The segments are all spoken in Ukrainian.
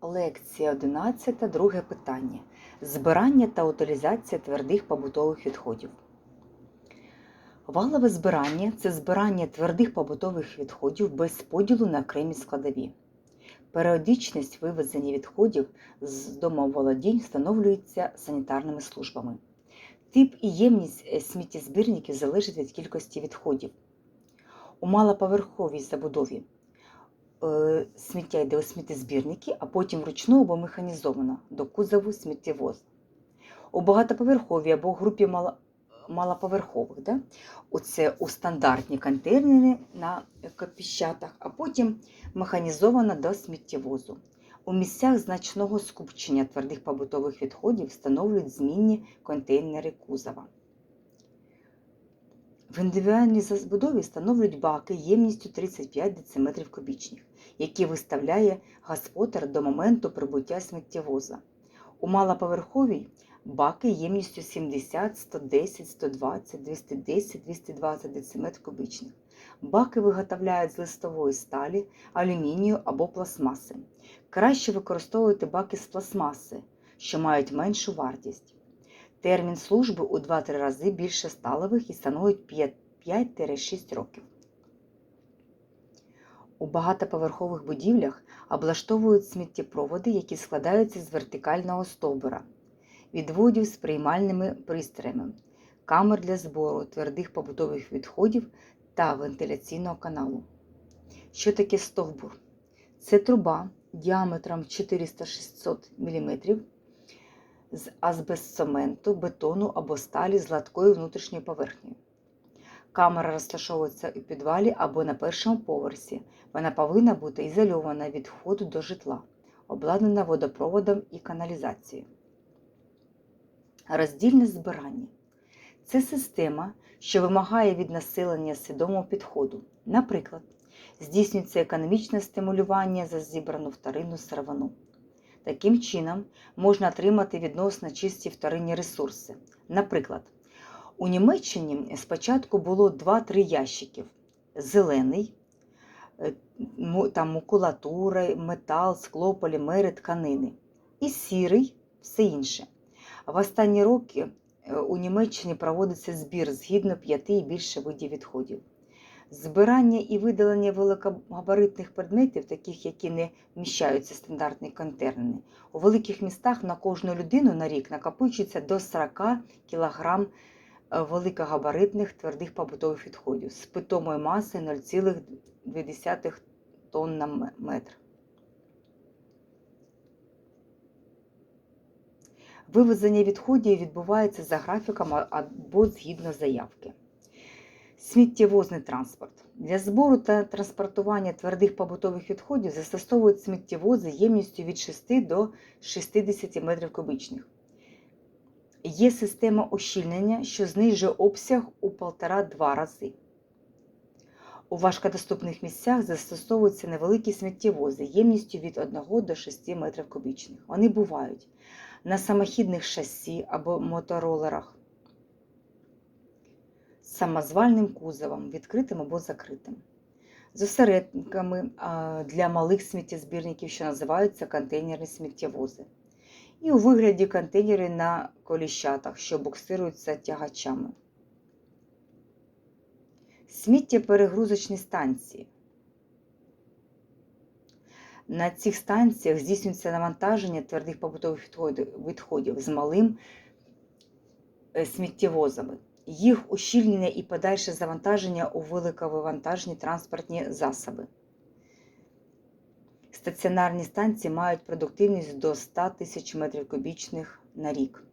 Лекція 11. Друге питання. Збирання та утилізація твердих побутових відходів. Валове збирання це збирання твердих побутових відходів без поділу на окремі складові. Періодичність вивезення відходів з домоволодінь встановлюється санітарними службами. Тип і ємність е, сміттєзбірників залежить від кількості відходів. У малоповерховій забудові сміття йде у сміттєзбірники, а потім вручну або механізовано до кузову сміттєвоз. У багатоповерховій або групі мало, малоповерхових, да? оце у стандартні контейнери на копіщатах, а потім механізовано до сміттєвозу. У місцях значного скупчення твердих побутових відходів встановлюють змінні контейнери кузова. В індивідуальній забудові встановлюють баки ємністю 35 дециметрів кубічних, які виставляє господар до моменту прибуття сміттєвоза. У малоповерховій баки ємністю 70, 110, 120, 210, 220 дециметрів кубічних. Баки виготовляють з листової сталі, алюмінію або пластмаси. Краще використовувати баки з пластмаси, що мають меншу вартість. Термін служби у 2-3 рази більше сталових і становить 5-6 років. У багатоповерхових будівлях облаштовують сміттєпроводи, які складаються з вертикального стовбура, відводів з приймальними пристроями, камер для збору твердих побутових відходів та вентиляційного каналу. Що таке стовбур? Це труба діаметром 400-600 мм з азбестцементу, бетону або сталі з гладкою внутрішньою поверхнею. Камера розташовується у підвалі або на першому поверсі. Вона повинна бути ізольована від входу до житла, обладнана водопроводом і каналізацією. Роздільне збирання це система, що вимагає від населення свідомого підходу. Наприклад, здійснюється економічне стимулювання за зібрану вторинну сировину. Таким чином, можна отримати відносно чисті вторинні ресурси. Наприклад, у Німеччині спочатку було 2-3 ящиків: зелений, е, там макулатура, метал, скло, полімери, тканини, і сірий, все інше. В останні роки е, у Німеччині проводиться збір згідно п'яти і більше видів відходів. Збирання і видалення великогабаритних предметів, таких, які не вміщаються стандартні контейнери, у великих містах на кожну людину на рік накопичується до 40 кг великогабаритних твердих побутових відходів з питомою масою 0,2 тонн на метр. Вивезення відходів відбувається за графіком або згідно заявки. Сміттєвозний транспорт. Для збору та транспортування твердих побутових відходів застосовують сміттєвози ємністю від 6 до 60 метрів кубічних. Є система ощільнення, що знижує обсяг у 1,5-2 рази. У важкодоступних місцях застосовуються невеликі сміттєвози ємністю від 1 до 6 метрів кубічних. Вони бувають на самохідних шасі або моторолерах самозвальним кузовом, відкритим або закритим, з осередниками для малих сміттєзбірників, що називаються контейнерні сміттєвози, і у вигляді контейнерів на коліщатах, що буксируються тягачами. Сміттєперегрузочні станції. На цих станціях здійснюється навантаження твердих побутових відходів з малим е, сміттєвозами, їх ущільнення і подальше завантаження у великовивантажні транспортні засоби. Стаціонарні станції мають продуктивність до 100 тисяч метрів кубічних на рік.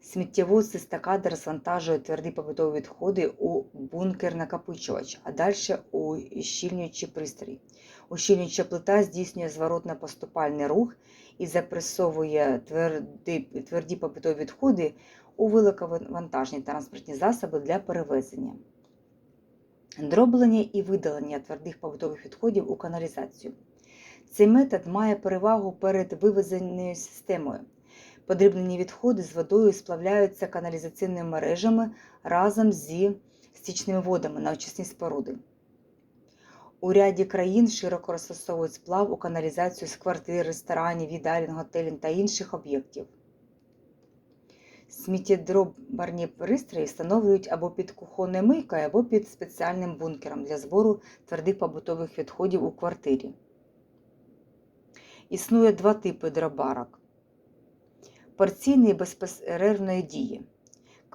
Сміттєвоз з естакади розвантажує тверді побутові відходи у бункер-накопичувач, а далі у щільнюючий пристрій. Ущільнююча плита здійснює зворотно-поступальний рух і запресовує тверді, тверді побутові відходи у великовантажні транспортні засоби для перевезення. Дроблення і видалення твердих побутових відходів у каналізацію. Цей метод має перевагу перед вивезеною системою. Подрібнені відходи з водою сплавляються каналізаційними мережами разом зі стічними водами на очисні споруди. У ряді країн широко розташовують сплав у каналізацію з квартир, ресторанів, їдалень, готелів та інших об'єктів. Сміттєдробарні пристрої встановлюють або під кухонною мийкою, або під спеціальним бункером для збору твердих побутових відходів у квартирі. Існує два типи дробарок. Порційної безперервної дії.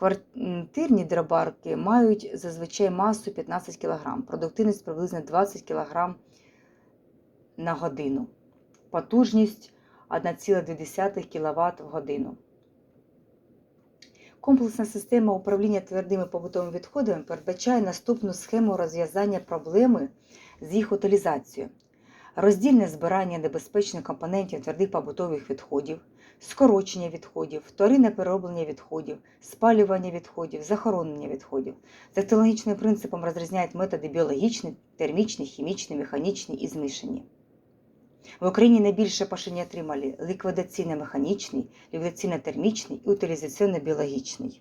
Квартирні дробарки мають зазвичай масу 15 кг, продуктивність приблизно 20 кг на годину, потужність 1,2 кВт в годину. Комплексна система управління твердими побутовими відходами передбачає наступну схему розв'язання проблеми з їх утилізацією. Роздільне збирання небезпечних компонентів твердих побутових відходів, скорочення відходів, вторинне перероблення відходів, спалювання відходів, захоронення відходів. Технологічним принципом розрізняють методи біологічні, термічні, хімічні, механічні і змішані. В Україні найбільше поширення отримали ліквідаційно-механічний, ліквідаційно-термічний і утилізаційно-біологічний.